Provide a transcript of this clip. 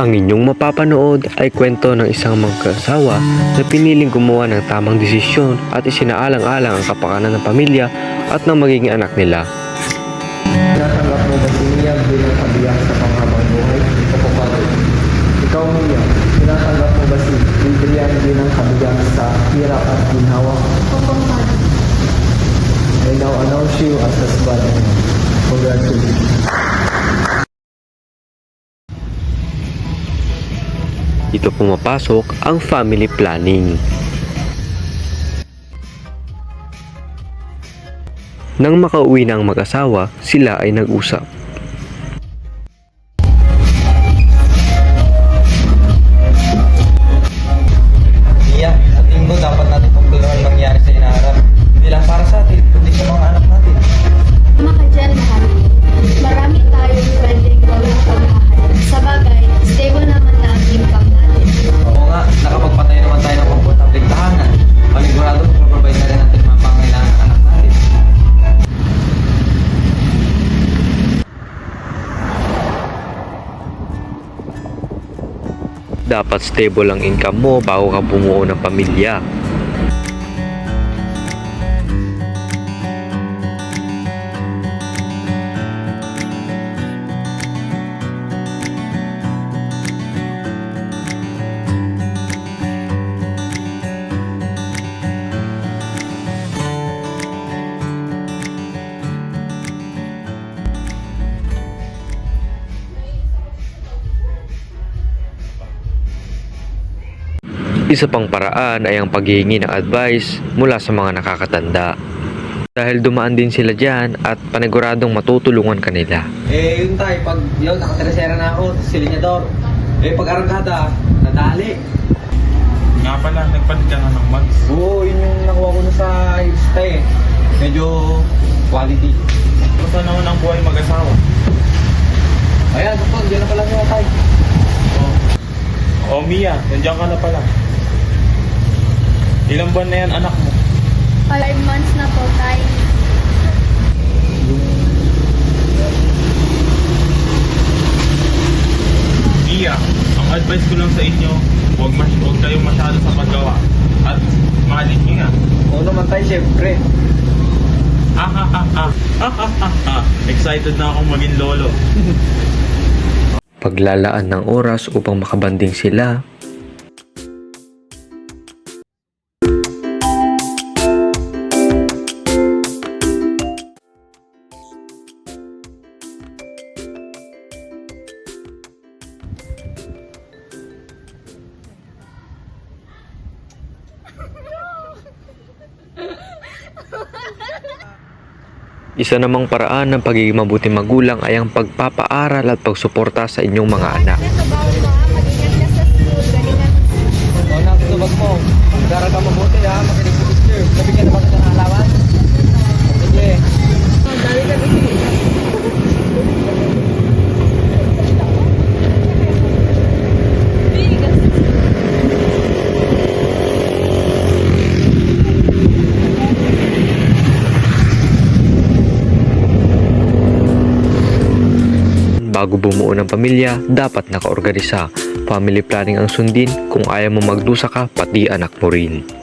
Ang inyong mapapanood ay kwento ng isang magkasawa na piniling gumawa ng tamang desisyon at isinaalang-alang ang kapakanan ng pamilya at ng magiging anak nila. Tinatanggap mo ba si Mia bilang kabiyak sa panghabang buhay o kapatid? Ikaw, Mia, tinatanggap mo ba si Adrian bilang kabiyak sa hirap at ginhawa? I now announce you as husband. Congratulations. Dito pumapasok ang family planning. Nang makauwi na ang mag-asawa, sila ay nag-usap. Dapat stable ang income mo bago ka bumuo ng pamilya. Isa pang paraan ay ang paghihingi ng advice mula sa mga nakakatanda. Dahil dumaan din sila dyan at paniguradong matutulungan kanila. Eh, yun tayo, pag yun, nakateresera na ako, silinyador. Eh, pag arangkada, nadali. Nga pala, nagpalit ka na ng mags. Oo, yun yung nakuha ko na sa Insta eh. Medyo quality. Basta naman ang buhay mag-asawa. Ayan, ito, diyan na pala siya tayo. Oh, Mia, nandiyan ka na pala. Ilang buwan na yan anak mo? Five months na po tayo. Mia, ang advice ko lang sa inyo, huwag, mas, huwag kayong masyado sa paggawa. At mahalin niyo nga. Oo naman tayo, syempre. Ha ha ha. Excited na akong maging lolo. Paglalaan ng oras upang makabanding sila, Isa namang paraan ng pagiging mabuting magulang ay ang pagpapaaral at pagsuporta sa inyong mga anak. Galingan Oo na, tutubag mo. Mag-aral Bago bumuo ng pamilya, dapat nakaorganisa. Family planning ang sundin kung ayaw mo magdusa ka, pati anak mo rin.